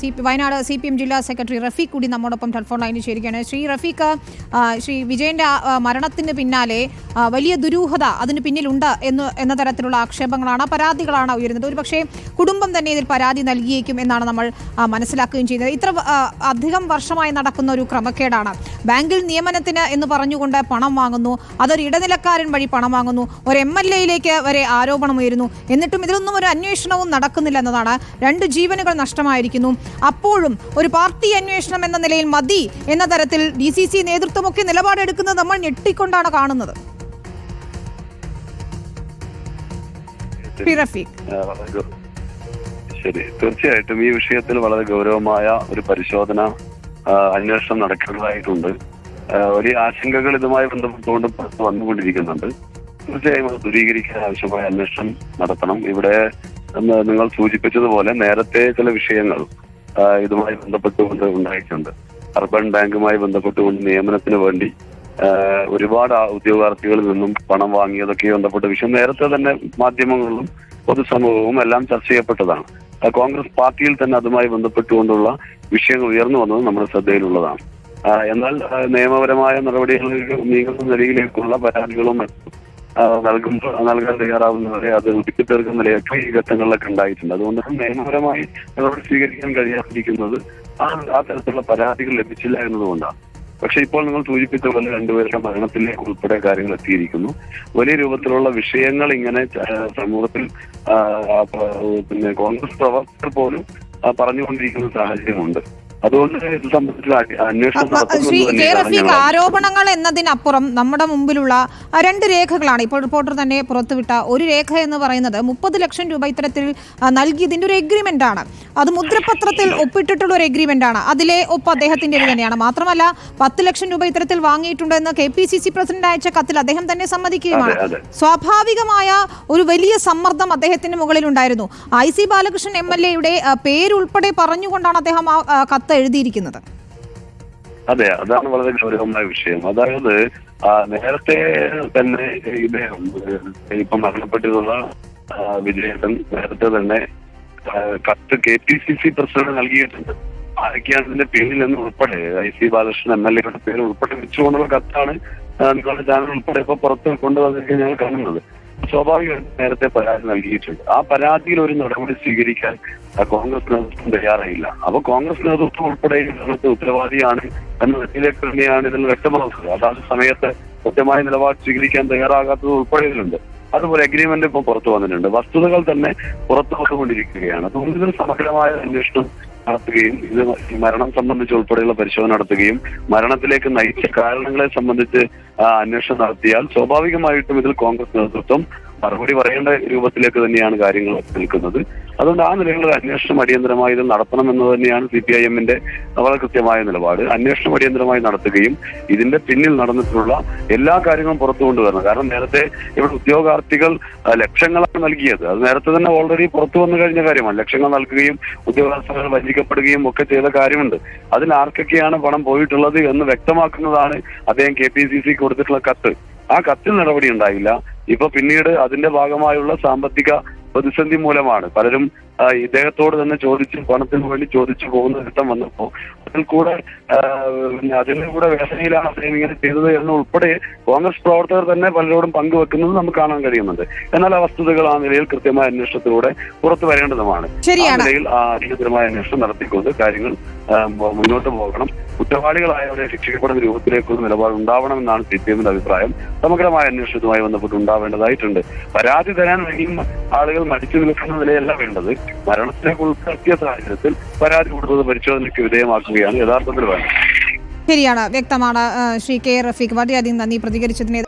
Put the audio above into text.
C P Wayanad C P M ജില്ലാ secretary Rafeeq കൂടി നമ്മോടൊപ്പം ടെലിഫോൺ ലൈനിൽ ചേരുകയാണ്. ശ്രീ റഫീഖ് ശ്രീ വിജയന്റെ മരണത്തിന് പിന്നാലെ വലിയ ദുരൂഹത അതിന് പിന്നിലുണ്ട് എന്ന് എന്ന തരത്തിലുള്ള ആക്ഷേപങ്ങളാണ് പരാതികളാണ് ഉയരുന്നത്. ഒരുപക്ഷെ കുടുംബം തന്നെ ഇതിൽ പരാതി നൽകിയേക്കും എന്നാണ് നമ്മൾ മനസ്സിലാക്കുകയും ചെയ്യുന്നത് ഇത്ര അധികം വർഷമായി നടക്കുന്ന ഒരു ക്രമക്കേടാണ്. ബാങ്കിൽ നിയമനത്തിന് എന്ന് പറഞ്ഞുകൊണ്ട് പണം വാങ്ങുന്നു അതൊരു ഇടനിലക്കാരൻ വഴി പണം വാങ്ങുന്നു ഒരു എം എൽ എയിലേക്ക് വരെ ആരോപണം ഉയരുന്നു എന്നിട്ടും ഇതിലൊന്നും ഒരു അന്വേഷണവും നടക്കുന്നില്ല എന്നതാണ്. രണ്ട് ജീവനുകൾ നഷ്ടമായിരിക്കുന്നു അപ്പോഴും ഒരു പാർട്ടി അന്വേഷണം എന്ന നിലയിൽ മതി എന്ന തരത്തിൽ ഡി സി സി നേതൃത്വമൊക്കെ നിലപാടെടുക്കുന്നത് നമ്മൾ ഞെട്ടിക്കൊണ്ടാണ് കാണുന്നത്. ശ്രീ. തീർച്ചയായിട്ടും ഈ വിഷയത്തിൽ വളരെ ഗൗരവമായ ഒരു പരിശോധന അന്വേഷണം നടക്കേണ്ടതായിട്ടുണ്ട്. വലിയ ആശങ്കകൾ ഇതുമായി ബന്ധപ്പെട്ടുകൊണ്ട് വന്നുകൊണ്ടിരിക്കുന്നുണ്ട്. തീർച്ചയായും ദൂരീകരിക്കാൻ ആവശ്യമായ അന്വേഷണം നടത്തണം. ഇവിടെ നിങ്ങൾ സൂചിപ്പിച്ചതുപോലെ നേരത്തെ ചില വിഷയങ്ങൾ ഇതുമായി ബന്ധപ്പെട്ടുകൊണ്ട് ഉണ്ടായിട്ടുണ്ട്. അർബൻ ബാങ്കുമായി ബന്ധപ്പെട്ടുകൊണ്ട് നിയമനത്തിന് വേണ്ടി ഒരുപാട് ഉദ്യോഗാർത്ഥികളിൽ നിന്നും പണം വാങ്ങിയതൊക്കെ ബന്ധപ്പെട്ട വിഷയം. നേരത്തെ തന്നെ മാധ്യമങ്ങളിലും പൊതുസമൂഹവും എല്ലാം ചർച്ച ചെയ്യപ്പെട്ടതാണ്. കോൺഗ്രസ് പാർട്ടിയിൽ തന്നെ അതുമായി ബന്ധപ്പെട്ടുകൊണ്ടുള്ള വിഷയങ്ങൾ ഉയർന്നു വന്നത് നമ്മുടെ ശ്രദ്ധയിലുള്ളതാണ്. എന്നാൽ നിയമപരമായ നടപടികളിൽ നീങ്ങുന്ന നിലയിലേക്കുള്ള പരാതികളും നൽകുമ്പോൾ നൽകാൻ തയ്യാറാവുന്നവരെ അത് ഒതുക്കി തീർക്കുന്ന ഈ ഘട്ടങ്ങളിലൊക്കെ ഉണ്ടായിട്ടുണ്ട്. അതുകൊണ്ട് നിയമപരമായി അവരോട് സ്വീകരിക്കാൻ കഴിയാതിരിക്കുന്നത് ആ ആ തരത്തിലുള്ള പരാതികൾ ലഭിച്ചില്ല എന്നതുകൊണ്ടാണ്. പക്ഷെ ഇപ്പോൾ നിങ്ങൾ സൂചിപ്പിച്ച പോലെ രണ്ടുപേരുടെ മരണത്തിലേക്ക് ഉൾപ്പെടെ കാര്യങ്ങൾ എത്തിയിരിക്കുന്നു. വലിയ രൂപത്തിലുള്ള വിഷയങ്ങൾ ഇങ്ങനെ സമൂഹത്തിൽ പിന്നെ കോൺഗ്രസ് പ്രവർത്തകർ പോലും പറഞ്ഞുകൊണ്ടിരിക്കുന്ന സാഹചര്യമുണ്ട്. അതുകൊണ്ട് ഇത് സംബന്ധിച്ച് അ- അന്വേഷണം അപ്പ- ശ്രീ നടത്തുന്നത് കെ. റഫീഖ് ആരോപണങ്ങൾ എന്നതിനപ്പുറം നമ്മുടെ മുമ്പിലുള്ള രണ്ട് രേഖകളാണ്. ഇപ്പോൾ റിപ്പോർട്ടർ തന്നെ പുറത്തുവിട്ട ഒരു രേഖ എന്ന് പറയുന്നത് മുപ്പത് ലക്ഷം രൂപ ഇത്തരത്തിൽ നൽകിയതിന്റെ ഒരു എഗ്രിമെന്റ് ആണ്. അത് മുദ്രപത്രത്തിൽ ഒപ്പിട്ടിട്ടുള്ള ഒരു എഗ്രിമെന്റ് ആണ്. അതിലെ ഒപ്പ് അദ്ദേഹത്തിന്റെ തന്നെയാണ്. മാത്രമല്ല പത്ത് ലക്ഷം രൂപ ഇത്തരത്തിൽ വാങ്ങിയിട്ടുണ്ട് എന്ന് K P C C president അയച്ച കത്തിൽ അദ്ദേഹം തന്നെ സമ്മതിക്കുകയുമാണ്. സ്വാഭാവികമായ ഒരു വലിയ സമ്മർദ്ദം അദ്ദേഹത്തിന് മുകളിലുണ്ടായിരുന്നു. I C Balakrishnan M L എയുടെ പേരുൾപ്പെടെ പറഞ്ഞുകൊണ്ടാണ് അദ്ദേഹം ആ ആ, കത്ത് എഴുതിയിരിക്കുന്നത്. അതെ അതാണ് വളരെ ഗൗരവമായ വിഷയം. അതായത് നേരത്തെ തന്നെ ഇദ്ദേഹം ഇപ്പൊ മരണപ്പെട്ടിട്ടുള്ള ആ, വിജയേട്ടൻ നേരത്തെ തന്നെ കത്ത് K P C C president നൽകിയിട്ടുണ്ട്. ആരൊക്കെയാണ് ഇതിന്റെ നിന്ന് ഉൾപ്പെടെ I C Balakrishnan M L എയുടെ പേര് ഉൾപ്പെടെ വെച്ചുകൊണ്ടുള്ള കത്താണ് നിങ്ങളുടെ ചാനൽ ഉൾപ്പെടെ ഇപ്പൊ പുറത്ത് കൊണ്ടുവന്നിരിക്കുന്നത് ഞങ്ങൾ കാണുന്നത്. സ്വാഭാവികമായിട്ടും നേരത്തെ പരാതി നൽകിയിട്ടുണ്ട്. ആ പരാതിയിൽ ഒരു നടപടി സ്വീകരിക്കാൻ കോൺഗ്രസ് നേതൃത്വം തയ്യാറായില്ല. അപ്പൊ കോൺഗ്രസ് നേതൃത്വം ഉൾപ്പെടെ ഉത്തരവാദിയാണ് എന്ന നിലയിലേക്ക് തന്നെയാണ് ഇതിൽ വ്യക്തമാക്കുന്നത് അതാത് സമയത്ത് കൃത്യമായ നിലപാട് സ്വീകരിക്കാൻ തയ്യാറാകാത്തത് ഉൾപ്പെടെ ഇതിലുണ്ട് അതുപോലെ അഗ്രിമെന്റ് ഇപ്പൊ പുറത്തു വന്നിട്ടുണ്ട്. വസ്തുതകൾ തന്നെ പുറത്തു വന്നുകൊണ്ടിരിക്കുകയാണ്. അതുകൊണ്ട് ഇതിന് സമഗ്രമായ അന്വേഷണം നടത്തുകയും ഇത് മരണം സംബന്ധിച്ച് ഉൾപ്പെടെയുള്ള പരിശോധന നടത്തുകയും മരണത്തിലേക്ക് നയിച്ച കാരണങ്ങളെ സംബന്ധിച്ച് അന്വേഷണം നടത്തിയാൽ സ്വാഭാവികമായിട്ടും ഇതിൽ കോൺഗ്രസ് നേതൃത്വം മറുപടി പറയേണ്ട രൂപത്തിലേക്ക് തന്നെയാണ് കാര്യങ്ങൾ നിൽക്കുന്നത്. അതുകൊണ്ട് ആ നിലയിലുള്ള അന്വേഷണം അടിയന്തരമായി ഇത് നടത്തണം എന്ന് തന്നെയാണ് സി പി ഐ എമ്മിന്റെ വളരെ കൃത്യമായ നിലപാട്. അന്വേഷണം അടിയന്തരമായി നടത്തുകയും ഇതിന്റെ പിന്നിൽ നടന്നിട്ടുള്ള എല്ലാ കാര്യങ്ങളും പുറത്തു കൊണ്ടുവരണം. കാരണം നേരത്തെ ഇവിടെ ഉദ്യോഗാർത്ഥികൾ ലക്ഷങ്ങളാണ് നൽകിയത്. അത് നേരത്തെ തന്നെ ഓൾറെഡി പുറത്തു വന്നു കഴിഞ്ഞ കാര്യമാണ്. ലക്ഷങ്ങൾ നൽകുകയും ഉദ്യോഗാർത്ഥികൾ വഞ്ചിക്കപ്പെടുകയും ഒക്കെ ചെയ്ത കാര്യമുണ്ട്. അതിൽ ആർക്കൊക്കെയാണ് പണം പോയിട്ടുള്ളത് എന്ന് വ്യക്തമാക്കുന്നതാണ് അദ്ദേഹം കെ പി സി സി കൊടുത്തിട്ടുള്ള കത്ത്. ആ കത്തിൽ നടപടി ഉണ്ടായില്ല. ഇപ്പൊ പിന്നീട് അതിന്റെ ഭാഗമായുള്ള സാമ്പത്തിക പ്രതിസന്ധി മൂലമാണ് പലരും ഇദ്ദേഹത്തോട് തന്നെ ചോദിച്ചു പണത്തിന് വേണ്ടി ചോദിച്ചു പോകുന്ന ഘട്ടം വന്നപ്പോ അതിൽ കൂടെ പിന്നെ അതിന്റെ കൂടെ വേദനയിലാണ് അദ്ദേഹം ഇങ്ങനെ ചെയ്തത് എന്ന് ഉൾപ്പെടെ കോൺഗ്രസ് പ്രവർത്തകർ തന്നെ പലരോടും പങ്കുവെക്കുന്നത് നമുക്ക് കാണാൻ കഴിയുന്നുണ്ട്. എന്നാൽ ആ വസ്തുതകൾ ആ നിലയിൽ കൃത്യമായ അന്വേഷണത്തിലൂടെ പുറത്തു വരേണ്ടതുമാണ്. ആ നിലയിൽ ആ അടിയന്തരമായ അന്വേഷണം നടത്തിക്കൊണ്ട് കാര്യങ്ങൾ മുന്നോട്ട് പോകണം. കുറ്റവാളികളായവരെ ശിക്ഷിക്കപ്പെടുന്ന രൂപത്തിലേക്കൊരു നിലപാട് ഉണ്ടാവണമെന്നാണ് സി പി എമ്മിന്റെ അഭിപ്രായം. സമഗ്രമായ അന്വേഷണവുമായി ബന്ധപ്പെട്ട് ഉണ്ടാവേണ്ടതായിട്ടുണ്ട്. പരാതി തരാൻ വേണ്ടിയും ആളുകൾ മടിച്ചു നിൽക്കുന്ന നിലയല്ല വേണ്ടത്. മരണത്തിലേക്ക് ഉൾപ്പെടുത്തിയ സാഹചര്യത്തിൽ പരാതി കൊടുത്തത് പരിശോധനയ്ക്ക് വിധേയമാക്കുകയാണ് യഥാർത്ഥത്തിൽ വേണ്ടത്. ശരിയാണ് വ്യക്തമാണ്. ശ്രീ കെ റഫീഖ് വളരെയധികം നന്ദി. പ്രതികരിച്ചതിന്